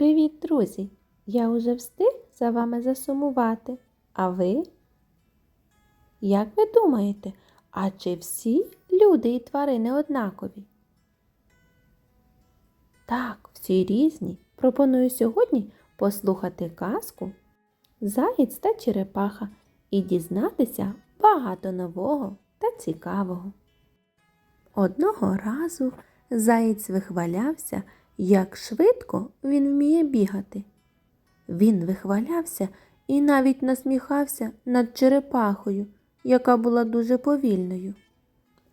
Привіт, друзі! Я уже встиг за вами засумувати. А ви? Як ви думаєте, а чи всі люди і тварини однакові? Так, всі різні. Пропоную сьогодні послухати казку Заєць та Черепаха і дізнатися багато нового та цікавого. Одного разу заєць вихвалявся, як швидко він вміє бігати. Він вихвалявся і навіть насміхався над черепахою, яка була дуже повільною.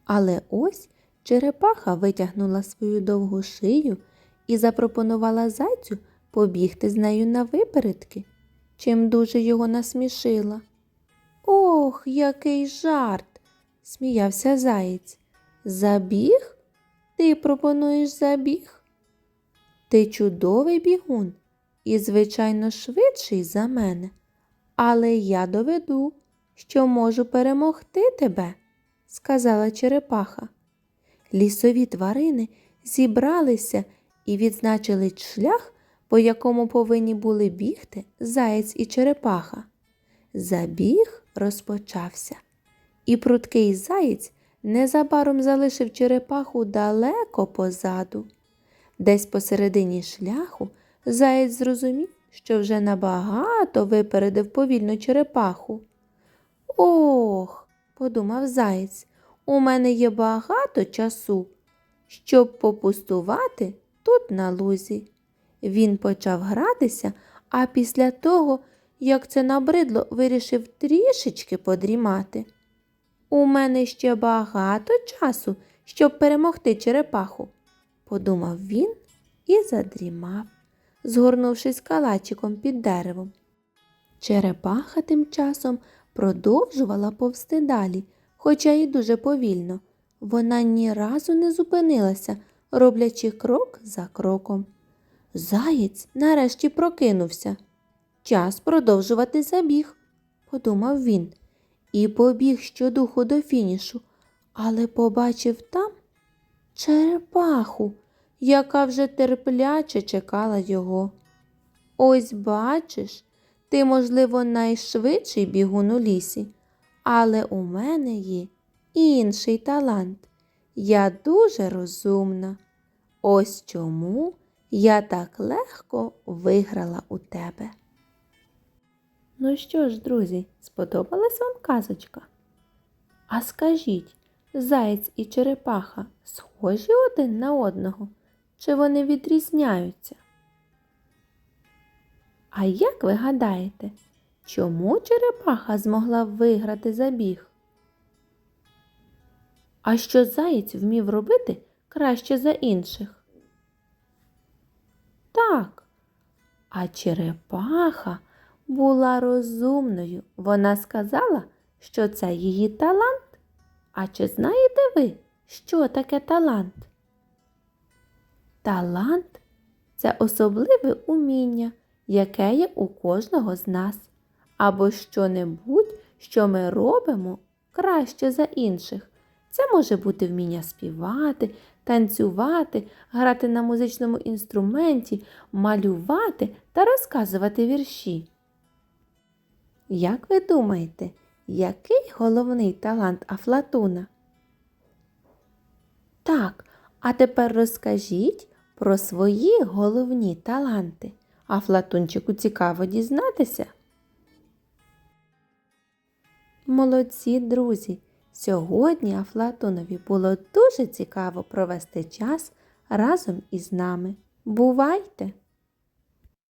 Але ось черепаха витягнула свою довгу шию і запропонувала зайцю побігти з нею на випередки, чим дуже його насмішила. Ох, який жарт! сміявся заєць. Забіг? Ти пропонуєш забіг? Ти чудовий бігун і, звичайно, швидший за мене, але я доведу, що можу перемогти тебе, сказала черепаха. Лісові тварини зібралися і відзначили шлях, по якому повинні були бігти заєць і черепаха. Забіг розпочався, і пруткий заєць незабаром залишив черепаху далеко позаду. Десь посередині шляху заєць зрозумів, що вже набагато випередив повільну черепаху. Ох, подумав заєць, у мене є багато часу, щоб попустувати тут на лузі. Він почав гратися, а після того, як це набридло, вирішив трішечки подрімати. У мене ще багато часу, щоб перемогти черепаху, подумав він і задрімав, згорнувшись калачиком під деревом. Черепаха тим часом продовжувала повсти далі, хоча й дуже повільно. Вона ні разу не зупинилася, роблячи крок за кроком. Заєць нарешті прокинувся. Час продовжувати забіг, подумав він, і побіг щодуху до фінішу, але побачив там черепаху, яка вже терпляче чекала його. Ось бачиш, ти, можливо, найшвидший бігун у лісі, але у мене є інший талант. Я дуже розумна. Ось чому я так легко виграла у тебе. Ну що ж, друзі, сподобалась вам казочка? А скажіть, заєць і черепаха схожі один на одного? Чи вони відрізняються? А як ви гадаєте, чому черепаха змогла виграти забіг? А що заєць вмів робити краще за інших? Так, а черепаха була розумною. Вона сказала, що це її талант. А чи знаєте ви, що таке талант? Талант це особливе уміння, яке є у кожного з нас, або що-небудь, що ми робимо краще за інших. Це може бути вміння співати, танцювати, грати на музичному інструменті, малювати та розказувати вірші. Як ви думаєте, який головний талант Афлатуна? Так, а тепер розкажіть про свої головні таланти. Афлатунчику цікаво дізнатися. Молодці, друзі! Сьогодні Афлатонові було дуже цікаво провести час разом із нами. Бувайте!